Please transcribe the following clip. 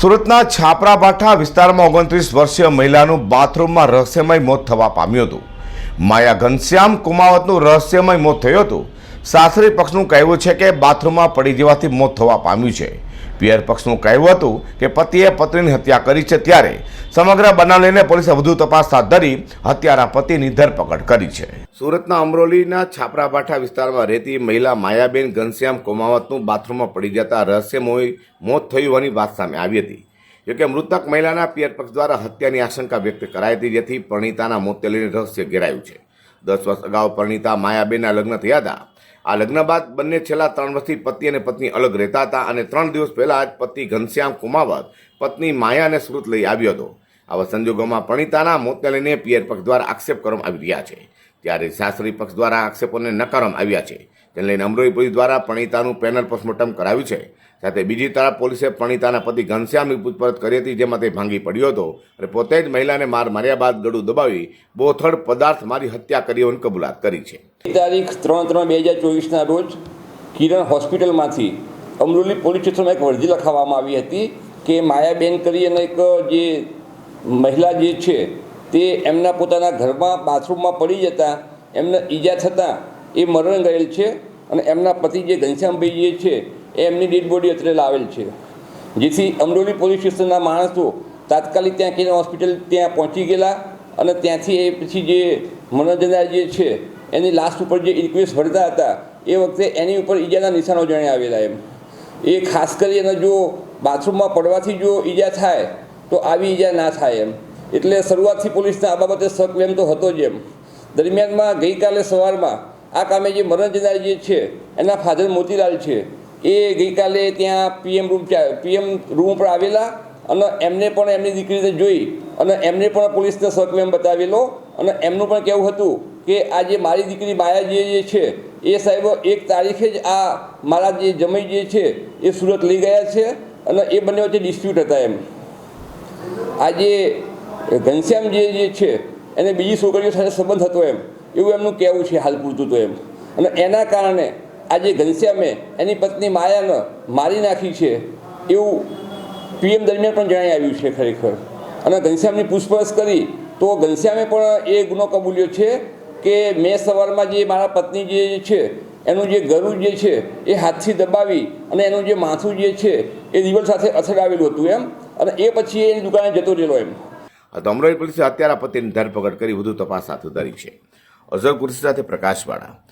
સુરતના છાપરાભાઠા વિસ્તારમાં ઓગણત્રીસ વર્ષીય મહિલાનું બાથરૂમમાં રહસ્યમય મોત થવા પામ્યું હતું. માયા ઘનશ્યામ કુમાવતનું રહસ્યમય મોત થયું હતું. સાસરી પક્ષનું કહેવું છે કે બાથરૂમમાં પડી જવાથી મોત થવા પામ્યું છે. પિયર પક્ષનું કહેવું હતું કે પતિએ પત્નીની હત્યા કરી છે ત્યારે સમગ્ર બનાવ લઈને પોલીસે વધુ તપાસ હાથ ધરી હત્યારા પતિની ધરપકડ કરી છે. સુરતના અમરોલીના છાપરાભાઠા વિસ્તારમાં રહેતી મહિલા માયાબેન ઘનશ્યામ કોમાવતનું બાથરૂમમાં પડી જતા રહસ્યમય મોત થયું હોવાની વાત સામે આવી હતી. જોકે મૃતક મહિલાના પિયર પક્ષ દ્વારા હત્યાની આશંકા વ્યક્ત કરાઈ હતી, જેથી પરણિતાના મોત લઈને રહસ્ય ઘેરાયું છે. દસ વર્ષ અગાઉ પરણિતા માયાબેનના લગ્ન થયા હતા. આ લગ્ન બાદ બંને છેલ્લા ત્રણ વર્ષથી પતિ અને પત્ની અલગ રહેતા હતા અને ત્રણ દિવસ પહેલાં જ પતિ ઘનશ્યામ કુમાવત પત્ની માયાને સુરત લઈ આવ્યો હતો. આવા સંજોગોમાં પરણિતાના મોતને લઈને પિયર પક્ષ દ્વારા આક્ષેપ કરવામાં આવી રહ્યા છે. ત્યારે શાસ્ત્રી પક્ષ દ્વારા આક્ષેપોને નકારવામાં આવ્યા છે. તેને લઈને અમરોલી પોલીસ દ્વારા પરણિતાનું પેનલ પોસ્ટમોર્ટમ કરાવ્યું છે. સાથે બીજી તરફ પોલીસે પણિતાના પતિ ઘનશ્યામની પૂછપરછ કરી હતી, જેમાં તે ભાંગી પડ્યો હતો અને પોતે જ મહિલાને માર માર્યા બાદ ગળું દબાવી બોથડ પદાર્થ મારી હત્યા કરી હોવાની કબૂલાત કરી છે. તારીખ ત્રણ ત્રણ બે હજાર ચોવીસના રોજ કિરણ હોસ્પિટલમાંથી અમરોલી પોલીસ સ્ટેશનમાં એક અરજી લખાવવામાં આવી હતી કે માયાબેન કરી અને એક જે મહિલા જે છે તે એમના પોતાના ઘરમાં બાથરૂમમાં પડી જતા, એમને ઈજા થતાં એ મરણ ગયેલ છે અને એમના પતિ જે ઘનશ્યામભાઈ જે છે એ એમની ડેડ બોડી અત્રે લાવેલ છે. જેથી અમરોલી પોલીસ સ્ટેશનના માણસો તાત્કાલિક ત્યાં કિરણ હોસ્પિટલ ત્યાં પહોંચી ગયેલા અને ત્યાંથી એ પછી જે મનોજના જે છે એની લાસ્ટ ઉપર જે ઇન્ક્વેસ્ટ ભરતા હતા, એ વખતે એની ઉપર ઈજાના નિશાનો જણાઈ આવેલા એમ. એ ખાસ કરીને જો બાથરૂમમાં પડવાથી જો ઈજા થાય, તો આવી ઈજા ના થાય એમ. એટલે શરૂઆતથી પોલીસને આ બાબતે સક્લેમ તો હતો જ એમ. દરમિયાનમાં ગઈકાલે સવારમાં આ કામે જે મરણ જે છે, એના ફાધર મોતીલાલ છે, એ ગઈકાલે ત્યાં પીએમ રૂમ પીએમ રૂમ ઉપર આવેલા અને એમને પણ એમની દીકરીને જોઈ અને એમને પણ પોલીસને શકમેમ બતાવેલો અને એમનું પણ કહેવું હતું કે આ જે મારી દીકરી માયા જે છે, એ સાહેબ એક તારીખે જ આ મારા જે જમાઈ જે છે, એ સુરત લઈ ગયા છે અને એ બંને વચ્ચે ડિસ્પ્યુટ હતા એમ. આજે ઘનશ્યામ જે જે છે, એને બીજી છોકરીઓ સાથે સંબંધ હતો એમ. એવું એમનું કહેવું છે હાલ પૂરતું તો એમ. અને એના કારણે આજે ઘનશ્યામે એની પત્ની માયાને મારી નાખી છે એવું પીએમ દરમિયાન પણ જણાઈ આવ્યું છે ખરેખર. અને ઘનશ્યામની પૂછપરછ કરી તો ઘનશ્યામે પણ એ ગુનો કબૂલ્યો છે કે મેં સવારમાં જે મારા પત્ની જે છે, એનું જે ગરુ જે છે એ હાથથી દબાવી અને એનું જે માથું જે છે એ દિવાલ સાથે અથડાવેલું હતું એમ. અને એ પછી એની દુકાને જતો રહેલો એમ. અમરોલી પોલીસે હત્યારા પતિની ધરપકડ કરી, વધુ તપાસ હાથ ધરી છે. અઝર કુર્સી સાથે પ્રકાશવાળા.